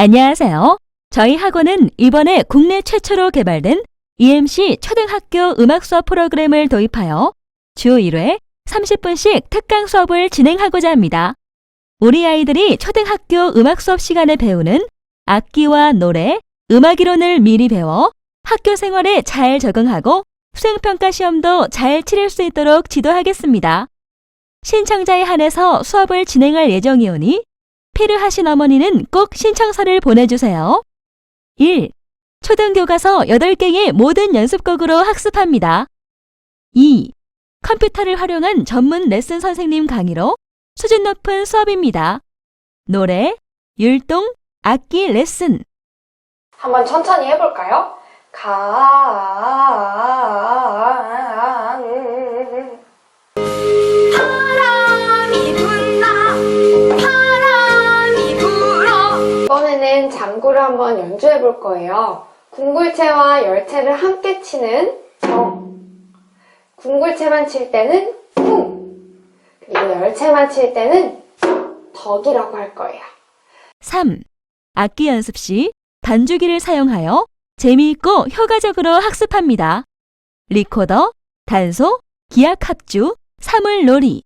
안녕하세요. 저희 학원은 이번에 국내 최초로 개발된 EMC 초등학교 음악 수업 프로그램을 도입하여 주 1회 30분씩 특강 수업을 진행하고자 합니다. 우리 아이들이 초등학교 음악 수업 시간에 배우는 악기와 노래, 음악 이론을 미리 배워 학교 생활에 잘 적응하고 수행평가 시험도 잘 치를 수 있도록 지도하겠습니다. 신청자에 한해서 수업을 진행할 예정이오니 필요하신 어머니는 꼭 신청서를 보내주세요. 1. 초등교과서 8개의 모든 연습곡으로 학습합니다. 2. 컴퓨터를 활용한 전문 레슨 선생님 강의로 수준 높은 수업입니다. 노래, 율동, 악기 레슨. 한번 천천히 해볼까요? 강 장구를 한번 연주해 볼 거예요. 궁굴채와 열채를 함께 치는 정 궁굴채만 칠 때는 쿵 그리고 열채만 칠 때는 덕이라고 할 거예요. 3. 악기 연습 시 단주기를 사용하여 재미있고 효과적으로 학습합니다. 리코더, 단소, 기악 합주, 사물놀이.